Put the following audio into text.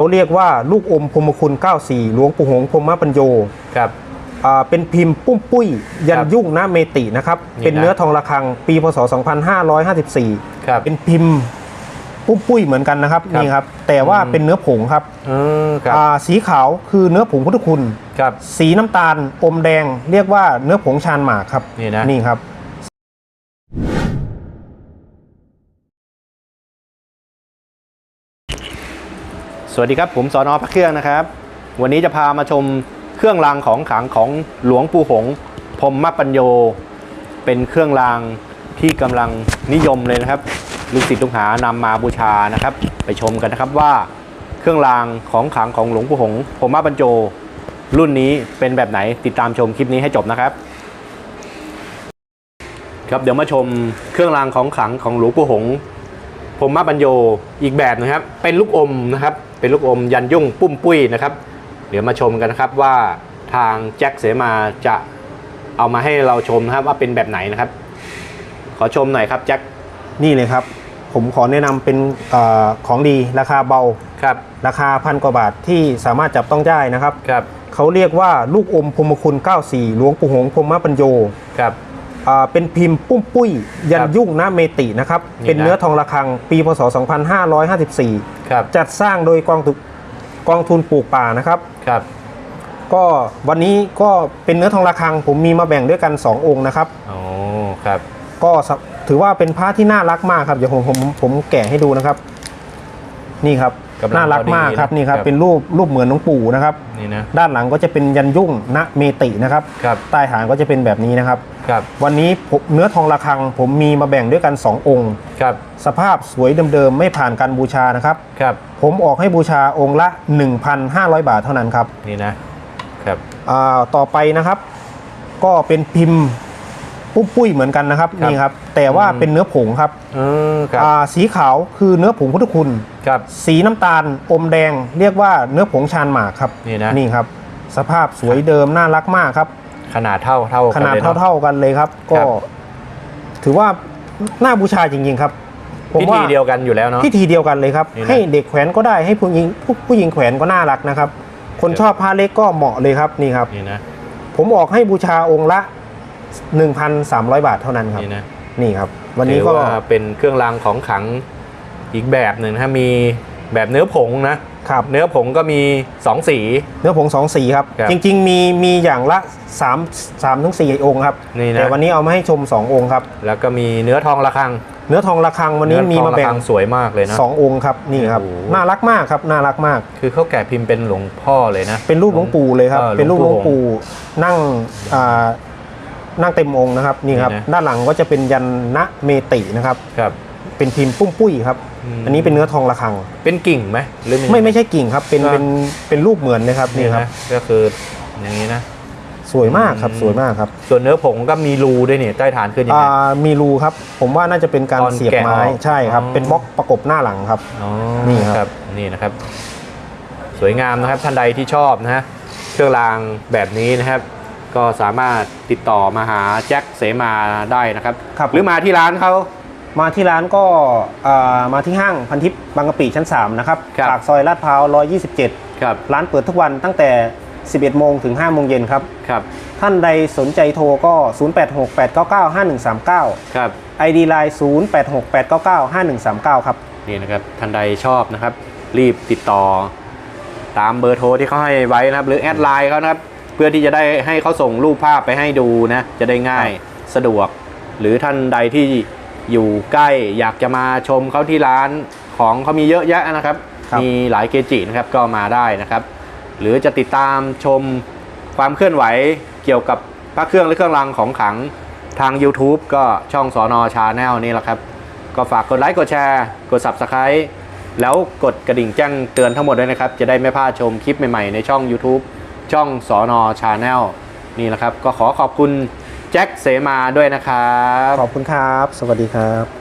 เขาเรียกว่าลูกอมพรหมคุณ 94 หลวงปู่หงส์พรหมปัญโยครับ อ่าเป็นพิมพ์ปุ้มปุ้ย ยัครันบยุ่งนะเมตินะครับ นี่นะเป็นเนื้อทองระฆังปีพศ 2554 ครับเป็นพิมพ์ปุ้มปุ้ยเหมือนกันนะครับครับ นี่ครับ แต่ว่าอืมเป็นเนื้อผงครับอืมครับอ่าสีขาวคือเนื้อผงพุทธคุณ ครับ สีน้ำตาลอมแดง เรียกว่าเนื้อผงชานหมากครับนี่นะ นี่ครับ สวัสดีครับ ผมสอนอพระเครื่องนะครับ วันนี้จะพามาชมเครื่องรางของขลังของหลวงปู่หงพรหมปัญโย เป็นเครื่องรางที่กำลังนิยมเลยนะครับ ลูกศิษย์ลูกหานำมาบูชานะครับ ไปชมกันนะครับว่าเครื่องรางของขลังของหลวงปู่หงพรหมปัญโยรุ่นนี้เป็นแบบไหนติดตามชมคลิปนี้ให้จบนะครับ ครับเดี๋ยวมาชมเครื่องรางของขลังของหลวงปู่หงส์ผมมาปัญโยอีกแบบนะครับ เป็นลูกอมนะครับ เป็นลูกอมยันยุ่งปุ้มปุ้ยนะครับ เดี๋ยวมาชมกันนะครับว่าทางแจ็คเสมาจะเอามาให้เราชมนะครับว่าเป็นแบบไหนนะครับ ขอชมหน่อยครับแจ็คนี่เลยครับ ผมขอแนะนำเป็นอาของดีราคาเบา ครับราคาพันกว่าบาทที่สามารถจับต้องได้นะครับ ครับเขาเรียกว่าลูกอมพรหมคุณ 94 หลวงปู่หงส์พรหมปัญโย ครับอ่า เป็นพิมพ์ปุ้มปุ้ย ยันครับยุ่งนะเมตินะครับนี่นะเป็นเนื้อทองระฆังปีพศ 2554ครับจัดสร้างโดยกองทุนกองทุนปลูกป่านะครับครับก็วันนี้ก็เป็นเนื้อทองระฆังผมมีมาแบ่งด้วยกัน 2 องค์นะครับโอ้ครับ ก็สถือว่าเป็นพระที่น่ารักมากครับเดี๋ยวผมผมผมแกะให้ดูนะครับ นี่ครับ กำลังน่ารักมากครับพอดีนะนี่ครับครับเป็นรูปรูปเหมือนหลวงปู่นะครับนี่นะด้านหลังก็จะเป็นยันยุ่งณเมตินะครับครับใต้ฐานก็จะเป็นแบบนี้นะครับครับวันนี้ผมเนื้อทองระฆังผมมีมาแบ่งด้วยกัน 2 องค์ครับสภาพสวยเดิมๆไม่ผ่านการบูชานะครับครับผมออกให้บูชาองค์ละ 1,500 บาทเท่านั้นครับนี่นะครับอ่าต่อไปนะครับ ก็เป็นพิมพ์ ปุ้มปุ้ยเหมือนกันนะครับครับ นี่ครับ แต่ว่าอืมเป็นเนื้อผงครับอืมครับอ่าสีขาวคือเนื้อผงพุทธคุณ ครับ สีน้ำตาลอมแดงเรียกว่าเนื้อผงชานหมากครับนี่นะ นี่ครับ สภาพสวยเดิมน่ารักมากครับ ขนาดเท่าเท่าขนาดกันลยอะ เท่าๆกันเลยครับ ก็ ครับ ถือว่าน่าบูชาจริงๆครับผมพิว่าธีเดียวกันอยู่แล้วเนาะ พิธีเดียวกันเลยครับ นี่นะ ให้เด็กแขวนก็ได้ให้ผู้หญิงผู้ผู้หญิงแขวนก็น่ารักนะครับ คนครับชอบผ้าเล็กก็เหมาะเลยครับนี่ครับ นี่นะ ผมออกให้บูชาองค์ละ 1,300 บาทเท่านั้นครับ นี่นะนี่ครับ วันนี้ถือก็ว่าเป็นเครื่องรางของขลังอีกแบบหนึ่งนะมีแบบเนื้อผงนะครับเนื้อผงก็มี 2 สี เนื้อผงสองสีครับครับ จริง ๆ มีมีอย่างละ 3 3ถึง4องค์ครับนี่นะแต่วันนี้เอามาให้ชม 2 องค์ครับ แล้วก็มีเนื้อทองระฆัง เนื้อทองระฆังวันนี้เอมีทองมาระแบ่งฆังสวยมากเลยนะสององค์ครับนี่ครับโอ้โหน่ารักมากครับน่ารักมาก คือเขาแกะพิมพ์เป็นหลวงพ่อเลยนะ เป็นรูปหลวงปู่เลยครับเออเป็นรูปหลวงหลวงปู่ปู่นั่งอ่า นั่งเต็มองค์นะครับนี่ครับ นี่นะ ด้านหลังก็จะเป็นยันนะเมตินะครับ ครับ เป็นพิมพ์ปุ้มปุ้ยครับ อืม อันนี้เป็นเนื้อทองระฆัง เป็นกิ่งไหมหรือไม่ไม่ใช่กิ่งครับ เป็นก็เป็นเป็นรูปเหมือนเลยครับนี่นี่ครับนะก็คืออย่างนี้นะ สวยมากครับอืม สวยมากครับส่วนเนื้อผงก็มีรูด้วยเนี่ยใต้ฐานขึ้นยังอ่ไงามีรูครับ ผมว่าน่าจะเป็นการตอนเสียบแกะไม้ออกใช่ครับ อ๋อ เป็นบล็อกประกบหน้าหลังครับ อ๋อนี่ครับ นี่นะครับ สวยงามนะครับท่านใดที่ชอบนะฮะเครื่องรางแบบนี้นะครับ ก็สามารถติดต่อมาหาแจ็คเสมาได้นะครับ ครับ หรือมาที่ร้านเขา มาที่ร้านก็อ่ามาที่ห้างพันทิพย์บางกะปิชั้น 3 นะครับครับ ปากซอยลาดพร้าว 127 ครับร้านเปิดทุกวันตั้งแต่ 11 โมงถึง 5 โมงเย็นครับ ครับท่านใดสนใจโทรก็ 0868995139 ครับ ID Line 0868995139 ครับ นี่นะครับท่านใดชอบนะครับ รีบติดต่อ ตามเบอร์โทรที่เขาให้ไว้นะครับ หรือแอดไลน์เขานะครับเพื่อที่จะได้ให้เขาส่งรูปภาพไปให้ดูนะ จะได้ง่ายสะดวก หรือท่านใดที่อยู่ใกล้อยากจะมาชมเขาที่ร้านของเขามีเยอะแยะนะครับครับ มีหลายเกจินะครับก็มาได้นะครับ หรือจะติดตามชมความเคลื่อนไหวเกี่ยวกับพระเครื่องและเครื่องรางของขลังทาง YouTube ก็ช่องสอนอชาแนลนี่แหละครับ ก็ฝากกดไลค์กดแชร์ กด Subscribe แล้วกดกระดิ่งแจ้งเตือนทั้งหมดด้วยนะครับ จะได้ไม่พลาดชมคลิปใหม่ ๆ ในช่อง YouTube ช่องสอนอชาแนลนี่แหละครับ ก็ขอขอบคุณแจ็คเสมาด้วยนะครับ ขอบคุณครับ สวัสดีครับ